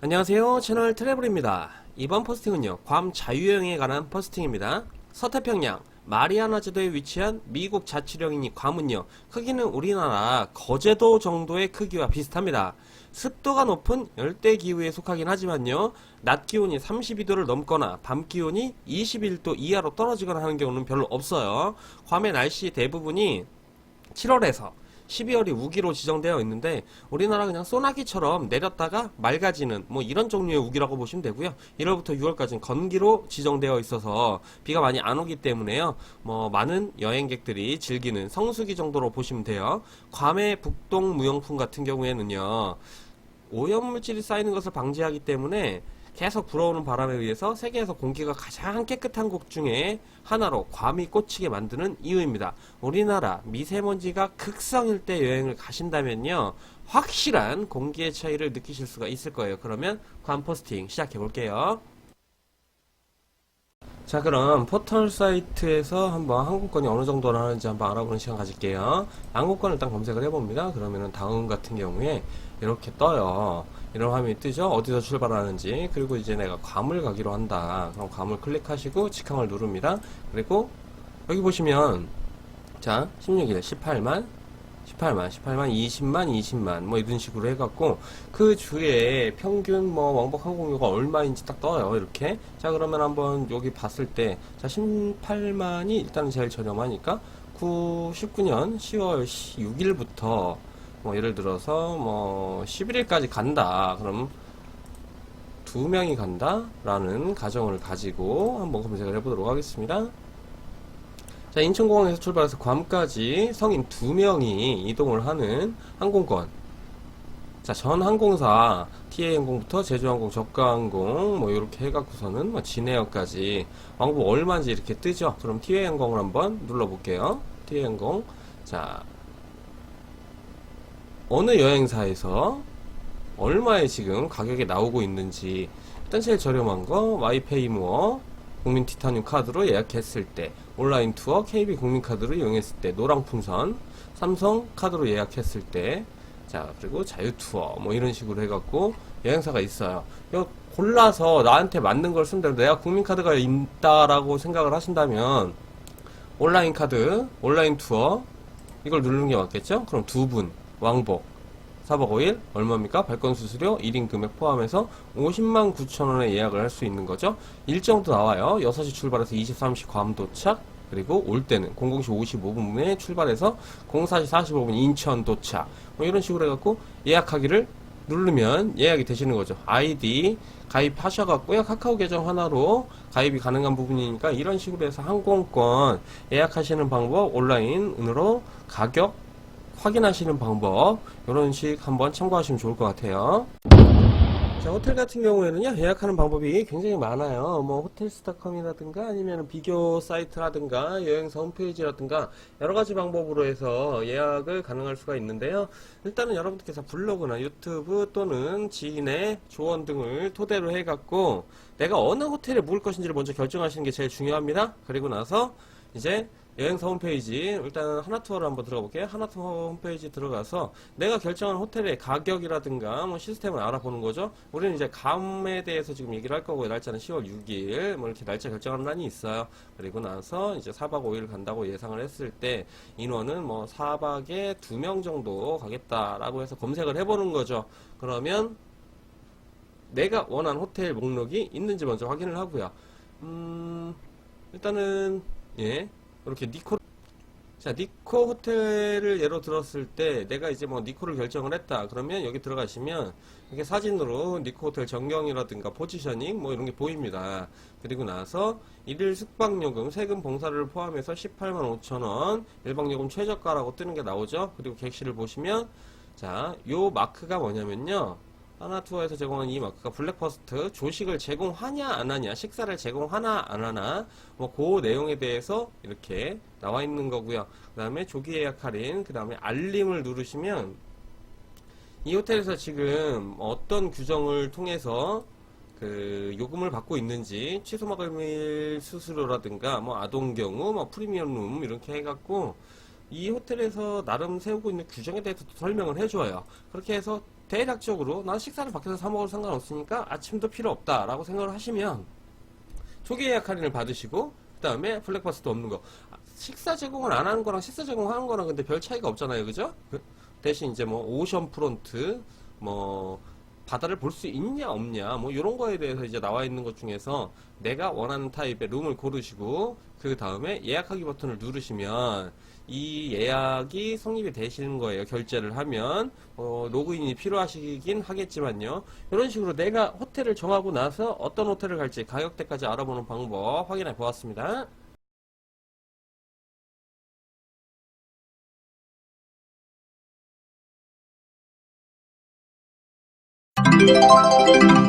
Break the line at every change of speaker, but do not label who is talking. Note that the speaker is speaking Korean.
안녕하세요. 채널 트래블입니다. 이번 포스팅은요 괌 자유여행에 관한 포스팅입니다. 서태평양 마리아나 제도에 위치한 미국 자치령인 이 괌은요 크기는 우리나라 거제도 정도의 크기와 비슷합니다. 습도가 높은 열대 기후에 속하긴 하지만요 낮 기온이 32도를 넘거나 밤 기온이 21도 이하로 떨어지거나 하는 경우는 별로 없어요. 괌의 날씨 대부분이 7월에서 12월이 우기로 지정되어 있는데 우리나라 그냥 소나기처럼 내렸다가 맑아지는 뭐 이런 종류의 우기라고 보시면 되고요. 1월부터 6월까지는 건기로 지정되어 있어서 비가 많이 안 오기 때문에요. 뭐 많은 여행객들이 즐기는 성수기 정도로 보시면 돼요. 괌의 북동 무용품 같은 경우에는요. 오염물질이 쌓이는 것을 방지하기 때문에 계속 불어오는 바람에 의해서 세계에서 공기가 가장 깨끗한 곳 중에 하나로 괌이 꽂히게 만드는 이유입니다. 우리나라 미세먼지가 극성일 때 여행을 가신다면요. 확실한 공기의 차이를 느끼실 수가 있을 거예요. 그러면 괌 포스팅 시작해 볼게요. 자 그럼 포털 사이트에서 한번 항공권이 어느 정도나 하는지 한번 알아보는 시간 가질게요. 항공권을 일단 검색을 해봅니다. 그러면은 다음 같은 경우에 이렇게 떠요. 이런 화면이 뜨죠. 어디서 출발하는지 그리고 이제 내가 괌을 가기로 한다. 그럼 괌을 클릭하시고 직항을 누릅니다. 그리고 여기 보시면 자 16일 18만 18만, 18만, 20만, 20만, 뭐 이런 식으로 해갖고 그 주에 평균 뭐 왕복 항공료가 얼마인지 딱 떠요. 이렇게. 자, 그러면 한번 여기 봤을 때, 자, 18만이 일단 제일 저렴하니까 9, 19년 10월 6일부터 뭐 예를 들어서 뭐 11일까지 간다. 그럼 두 명이 간다 라는 가정을 가지고 한번 검색을 해보도록 하겠습니다. 자, 인천공항에서 출발해서 괌까지 성인 두 명이 이동을 하는 항공권. 자, 전 항공사, TA항공부터 제주항공, 저가항공, 뭐, 이렇게 해갖고서는, 뭐, 진에어까지 왕복 얼마인지 이렇게 뜨죠? 그럼 TA항공을 한번 눌러볼게요. TA항공. 자, 어느 여행사에서 얼마에 지금 가격이 나오고 있는지, 일단 제일 저렴한 거, 와이페이무어, 국민 티타늄 카드로 예약했을 때, 온라인 투어, KB 국민 카드로 이용했을 때, 노랑 풍선, 삼성 카드로 예약했을 때, 자, 그리고 자유 투어, 뭐 이런 식으로 해갖고 여행사가 있어요. 이거 골라서 나한테 맞는 걸 쓴다. 내가 국민 카드가 있다라고 생각을 하신다면, 온라인 카드, 온라인 투어, 이걸 누르는 게 맞겠죠? 그럼 두 분, 왕복, 4박 5일 얼마입니까? 발권 수수료 1인 금액 포함해서 50만 9천 원에 예약을 할 수 있는 거죠. 일정도 나와요. 6시 출발해서 23시 괌 도착. 그리고 올 때는 00시 55분에 출발해서 04시 45분 인천 도착. 뭐 이런 식으로 해갖고 예약하기를 누르면 예약이 되시는 거죠. 아이디 가입하셔갖고요. 카카오 계정 하나로 가입이 가능한 부분이니까 이런 식으로 해서 항공권 예약하시는 방법 온라인으로 가격 확인하시는 방법 이런 식 한번 참고하시면 좋을 것 같아요. 자 호텔 같은 경우에는요 예약하는 방법이 굉장히 많아요. 뭐 호텔스타컴이라든가 아니면 비교 사이트라든가 여행사 홈페이지라든가 여러 가지 방법으로 해서 예약을 가능할 수가 있는데요. 일단은 여러분들께서 블로그나 유튜브 또는 지인의 조언 등을 토대로 해갖고 내가 어느 호텔에 묵을 것인지를 먼저 결정하시는 게 제일 중요합니다. 그리고 나서 이제 여행사 홈페이지 일단 하나투어를 한번 들어가 볼게요. 하나투어 홈페이지 들어가서 내가 결정한 호텔의 가격이라든가 뭐 시스템을 알아보는 거죠. 우리는 이제 감에 대해서 지금 얘기를 할 거고요. 날짜는 10월 6일 뭐 이렇게 날짜 결정하는 난이 있어요. 그리고 나서 이제 4박 5일 간다고 예상을 했을 때 인원은 뭐 4박에 2명 정도 가겠다라고 해서 검색을 해보는 거죠. 그러면 내가 원한 호텔 목록이 있는지 먼저 확인을 하고요. 음, 일단은 예. 이렇게 니코 자 니코 호텔을 예로 들었을 때 내가 이제 뭐 니코를 결정을 했다. 그러면 여기 들어가시면 이렇게 사진으로 니코 호텔 전경이라든가 포지셔닝 뭐 이런 게 보입니다. 그리고 나서 일일 숙박요금 세금 봉사를 포함해서 18만 5천원 일박요금 최저가라고 뜨는 게 나오죠. 그리고 객실을 보시면 자 요 마크가 뭐냐면요 하나투어에서 제공한 이 마크가 블랙퍼스트 조식을 제공하냐 안 하냐 식사를 제공하나 안 하나 뭐 그 내용에 대해서 이렇게 나와 있는 거고요. 그 다음에 조기 예약 할인 그 다음에 알림을 누르시면 이 호텔에서 지금 어떤 규정을 통해서 그 요금을 받고 있는지 취소막을 수수료라든가 뭐 아동 경우 뭐 프리미엄 룸 이렇게 해갖고 이 호텔에서 나름 세우고 있는 규정에 대해서 설명을 해줘요. 그렇게 해서 대략적으로 난 식사를 밖에서 사 먹어도 상관없으니까 아침도 필요 없다라고 생각을 하시면 초기 예약 할인을 받으시고 그 다음에 블랙버스도 없는 거 아, 식사 제공을 안 하는 거랑 식사 제공하는 거랑 근데 별 차이가 없잖아요 그죠? 그 대신 이제 뭐 오션 프론트 뭐 바다를 볼 수 있냐 없냐 뭐 이런 거에 대해서 이제 나와 있는 것 중에서 내가 원하는 타입의 룸을 고르시고 그 다음에 예약하기 버튼을 누르시면 이 예약이 성립이 되시는 거예요 결제를 하면. 어, 로그인이 필요하시긴 하겠지만요. 이런 식으로 내가 호텔을 정하고 나서 어떤 호텔을 갈지 가격대까지 알아보는 방법 확인해 보았습니다 Thank you.